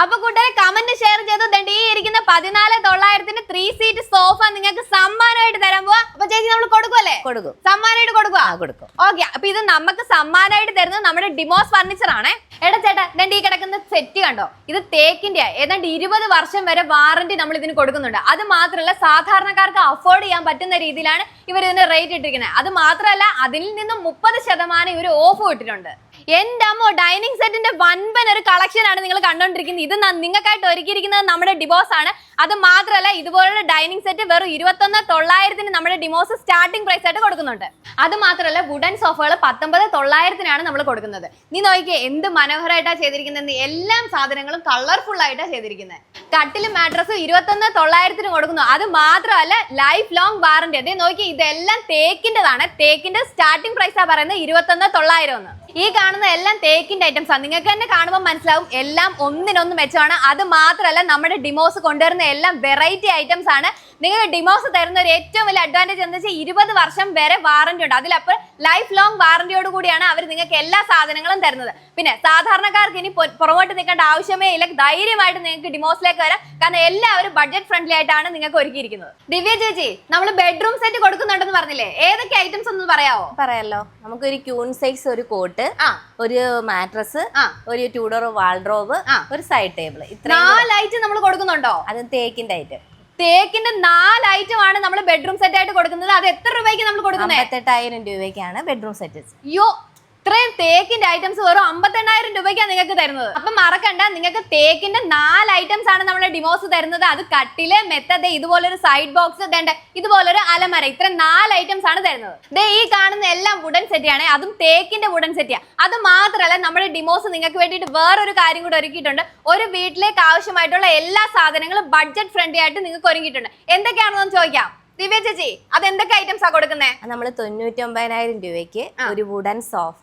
അപ്പൊ കൂട്ടുകാരെ comment share ചെയ്ത് ദണ്ട് ഈ ഇരിക്കുന്ന പതിനാല് തൊള്ളായിരത്തിന് ത്രീ സീറ്റ് സോഫ നിങ്ങൾക്ക് സമ്മാനമായിട്ട് തരാൻ പോവാ. അപ്പൊ ചേച്ചി നമ്മൾ കൊടുക്കുമല്ലേ കൊടുക്കും. സമ്മാനമായിട്ട് കൊടുക്കുക കൊടുക്കും. ഓക്കെ അപ്പൊ ഇത് നമുക്ക് സമ്മാനമായിട്ട് തരുന്നത് നമ്മുടെ ഡിമോസ് ഫർണിച്ചർ ആണ്. എടാ ചേട്ടാ ദണ്ട് ഈ കിടക്കുന്ന സെറ്റ് കണ്ടോ? ഇത് തേക്കിന്റെ ഏതാണ്ട് ഇരുപത് വർഷം വരെ വാറന്റി നമ്മൾ ഇതിന് കൊടുക്കുന്നുണ്ട്. അത് മാത്രമല്ല സാധാരണക്കാർക്ക് അഫോർഡ് ചെയ്യാൻ പറ്റുന്ന രീതിയിലാണ് ഇവർ ഇതിന് റേറ്റ് ഇട്ടിരിക്കുന്നത്. അത് മാത്രമല്ല അതിൽ നിന്നും മുപ്പത് ശതമാനം ഇവർ ഓഫ് ഇട്ടിട്ടുണ്ട്. എന്റെ അമ്മോ ഡൈനിങ് സെറ്റിന്റെ വൻപൻ ഒരു കളക്ഷൻ ആണ് നിങ്ങൾ കണ്ടോണ്ടിരിക്കുന്നത്. ഇത് നിങ്ങൾക്കായിട്ട് ഒരുക്കിയിരിക്കുന്നത് നമ്മുടെ ഡിവോഴ്സ് ആണ്. അത് മാത്രമല്ല ഇതുപോലുള്ള ഡൈനിങ് സെറ്റ് വെറും ഇരുപത്തൊന്ന് തൊള്ളായിരത്തിന് നമ്മുടെ ഡിമോസ് സ്റ്റാർട്ടിംഗ് പ്രൈസ് ആയിട്ട് കൊടുക്കുന്നുണ്ട്. അത് മാത്രമല്ല വുഡൻ സോഫകൾ പത്തൊമ്പത് തൊള്ളായിരത്തിനാണ് നമ്മൾ കൊടുക്കുന്നത്. നീ നോക്കിയേ എന്ത് മനോഹരമായിട്ടാണ് ചെയ്തിരിക്കുന്നത് എല്ലാം സാധനങ്ങളും കളർഫുൾ ആയിട്ടാണ് ചെയ്തിരിക്കുന്നത്. കട്ടിലും മാട്രസും ഇരുപത്തൊന്ന് തൊള്ളായിരത്തിന് കൊടുക്കുന്നു. അത് മാത്രമല്ല ലൈഫ് ലോങ് വാറന്റി അതേ നോക്കി ഇതെല്ലാം തേക്കിന്റെതാണ്. തേക്കിന്റെ സ്റ്റാർട്ടിംഗ് പ്രൈസാണ് പറയുന്നത് ഇരുപത്തൊന്ന് തൊള്ളായിരം എന്ന്. ഈ കാണുന്ന എല്ലാം തേക്കിന്റെ ഐറ്റംസ് ആണ് നിങ്ങൾക്ക് തന്നെ കാണുമ്പോൾ മനസ്സിലാവും എല്ലാം ഒന്നിനൊന്ന് മെച്ചമാണ്. അത് മാത്രമല്ല നമ്മുടെ ഡിമോസ് കൊണ്ടുവരുന്ന എല്ലാം വെറൈറ്റി ഐറ്റംസ് ആണ്. നിങ്ങൾ ഡിമോസ് തരുന്ന ഒരു ഏറ്റവും വലിയ അഡ്വാന്റേജ് എന്ന് വെച്ചാൽ ഇരുപത് വർഷം വരെ വാറന്റി ഉണ്ട്. അതിലപ്പോൾ ലൈഫ് ലോങ് വാറന്റിയോട് കൂടിയാണ് അവർ നിങ്ങൾക്ക് എല്ലാ സാധനങ്ങളും തരുന്നത്. പിന്നെ സാധാരണക്കാർക്ക് ഇനി പുറകോട്ട് നിൽക്കേണ്ട ആവശ്യമേ ഇല്ല. ധൈര്യമായിട്ട് നിങ്ങൾക്ക് ഡിമോസിലേക്ക് വരാം. കാരണം എല്ലാവരും ബഡ്ജറ്റ് ഫ്രണ്ട്ലി ആയിട്ടാണ് നിങ്ങൾക്ക് ഒരുക്കിയിരിക്കുന്നത്. ദിവ്യ ചേച്ചി നമ്മൾ ബെഡ്റൂം സെറ്റ് കൊടുക്കുന്നുണ്ടെന്ന് പറഞ്ഞില്ലേ? ഏതൊക്കെ ഐറ്റംസ് ഒന്ന് പറയാമോ പറയാലോ. നമുക്കൊരു ക്യൂൺ സൈസ് ഒരു കോട്ട് ആ. ഒരു മാട്രസ്. ഒരു ട്യൂഡർ വാൾഡ്രോബ് ഒരു സൈഡ് ടേബിൾ നാല് ഐറ്റം നമ്മൾ കൊടുക്കുന്നുണ്ടോ? അത് തേക്കിന്റെ ഐറ്റം തേക്കിന്റെ നാല് ഐറ്റം ആണ് നമ്മൾ ബെഡ്റൂം സെറ്റ് ആയിട്ട് കൊടുക്കുന്നത്. അത് എത്ര രൂപയ്ക്ക് നമ്മൾ കൊടുക്കുന്നത് എത്തെട്ടായിരം രൂപയ്ക്കാണ് ബെഡ്റൂം സെറ്റ് അയ്യോ ഇത്രയും തേക്കിന്റെ ഐറ്റംസ് വെറും അമ്പത്തെണ്ണായിരം രൂപയ്ക്കാണ് നിങ്ങൾക്ക് തരുന്നത്. അപ്പൊ മറക്കണ്ട നിങ്ങൾക്ക് തേക്കിന്റെ നാല് ഐറ്റംസ് ആണ് നമ്മുടെ ഡിമോസ് തരുന്നത്. അത് കട്ടിൽ മെത്തത് ഇതുപോലൊരു സൈഡ് ബോക്സ് തേണ്ട ഇതുപോലൊരു അലമര. ഇത്ര നാല് ഐറ്റംസ് ആണ് തരുന്നത്. ദേ ഈ കാണുന്ന എല്ലാം വുഡൻ സെറ്റിയാണ് അതും തേക്കിന്റെ വുഡൻ സെറ്റിയാണ് അത് മാത്രമല്ല നമ്മുടെ ഡിമോസ് നിങ്ങൾക്ക് വേണ്ടിയിട്ട് വേറൊരു കാര്യം കൂടി ഒരുക്കിയിട്ടുണ്ട്. ഒരു വീട്ടിലേക്ക് ആവശ്യമായിട്ടുള്ള എല്ലാ സാധനങ്ങളും ബഡ്ജറ്റ് ഫ്രണ്ട്ലി ആയിട്ട് നിങ്ങൾക്ക് ഒരുക്കിയിട്ടുണ്ട് എന്തൊക്കെയാണെന്ന് ചോദിക്കാം. ദിവ്യ ചേച്ചി അത് എന്തൊക്കെ ഐറ്റംസ് ആ കൊടുക്കുന്നേ? നമ്മൾ തൊണ്ണൂറ്റി ഒമ്പതിനായിരം രൂപയ്ക്ക് ഒരു വുഡൻ സോഫ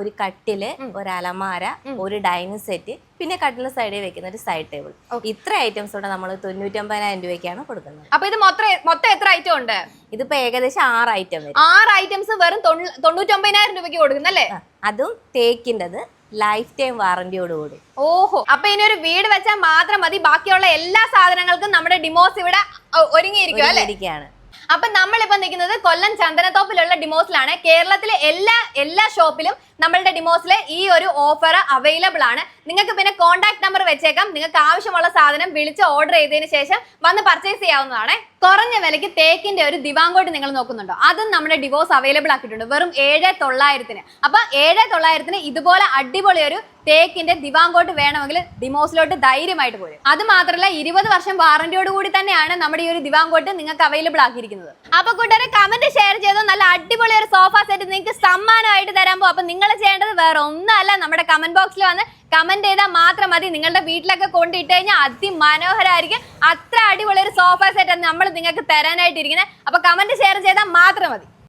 ഒരു കട്ടിൽ ഒരു അലമാര ഒരു ഡൈനിങ് സെറ്റ് പിന്നെ കട്ടിലിന് സൈഡിൽ വെക്കുന്ന ഒരു സൈഡ് ടേബിൾ ഇത്ര ഐറ്റംസ് കൂടെ നമ്മൾ തൊണ്ണൂറ്റി ഒമ്പതിനായിരം രൂപയ്ക്കാണ് കൊടുക്കുന്നത്. അപ്പൊ ഇത് മൊത്തം മൊത്തം എത്ര ഐറ്റം ഉണ്ട്? ഇതിപ്പോ ഏകദേശം ആറ് ഐറ്റം വരും. ആറ് ഐറ്റംസ് വെറും തൊണ്ണൂറ്റി ഒമ്പതിനായിരം രൂപയ്ക്ക് കൊടുക്കുന്നല്ലേ? അതും തേക്കിന്റെത് ലൈഫ് ടൈം വാറന്റിയോടുകൂടി ഓഹോ അപ്പൊ ഇനി ഒരു വീട് വെച്ചാൽ മാത്രം മതി. ബാക്കിയുള്ള എല്ലാ സാധനങ്ങൾക്കും നമ്മുടെ ഡിമോസ് ഇവിടെ ഒരുങ്ങിയിരിക്കും അല്ലെ? അപ്പൊ നമ്മളിപ്പോ നിൽക്കുന്നത് കൊല്ലം ചന്ദനത്തോപ്പിലുള്ള ഡിമോസിലാണ്. കേരളത്തിലെ എല്ലാ എല്ലാ ഷോപ്പിലും നമ്മളുടെ ഡിമോസിലെ ഈ ഒരു ഓഫർ അവൈലബിൾ ആണ്. നിങ്ങൾക്ക് പിന്നെ കോൺടാക്ട് നമ്പർ വെച്ചേക്കാം. നിങ്ങൾക്ക് ആവശ്യമുള്ള സാധനം വിളിച്ച് ഓർഡർ ചെയ്തതിന് ശേഷം വന്ന് പർച്ചേസ് ചെയ്യാവുന്നതാണ്. കുറഞ്ഞ വിലയ്ക്ക് തേക്കിന്റെ ഒരു ദിവാങ്കോട്ട് നിങ്ങൾ നോക്കുന്നുണ്ടോ? അതും നമ്മുടെ ഡിവോഴ്സ് അവൈലബിൾ ആക്കിയിട്ടുണ്ട്. വെറും ഏഴ് തൊള്ളായിരത്തിന്. അപ്പൊ ഏഴ് തൊള്ളായിരത്തിന് ഇതുപോലെ അടിപൊളി ഒരു തേക്കിന്റെ ദിവാങ്കോട്ട് വേണമെങ്കിൽ ഡിമോസിലോട്ട് ധൈര്യമായിട്ട് പോരും. അത് മാത്രമല്ല ഇരുപത് വർഷം വാറന്റിയോട് കൂടി തന്നെയാണ് നമ്മുടെ ഈ ഒരു ദിവാങ്കോട്ട് നിങ്ങൾക്ക് അവൈലബിൾ ആക്കിയിരിക്കുന്നത്. അപ്പൊ കൂട്ടുകാരെ കമന്റ് ഷെയർ ചെയ്തോ. നല്ല അടിപൊളി ഒരു സോഫ സെറ്റ് നിങ്ങൾക്ക് സമ്മാനമായിട്ട് തരാൻ പോകും അപ്പൊ ചെയ്യേണ്ടത് വേറെ ഒന്നല്ല നമ്മുടെ കമന്റ് ബോക്സിൽ വന്ന് കമന്റ് ചെയ്താൽ മാത്രം മതി. നിങ്ങളുടെ വീട്ടിലൊക്കെ കൊണ്ടിട്ട് കഴിഞ്ഞാൽ അതിമനോഹരമായിരിക്കും അത്ര അടിപൊളി ഒരു സോഫ സെറ്റ് നമ്മൾ നിങ്ങൾക്ക് തരാനായിട്ടിരിക്കുന്നത്. അപ്പൊ കമന്റ് ഷെയർ ചെയ്താൽ മാത്രം മതി.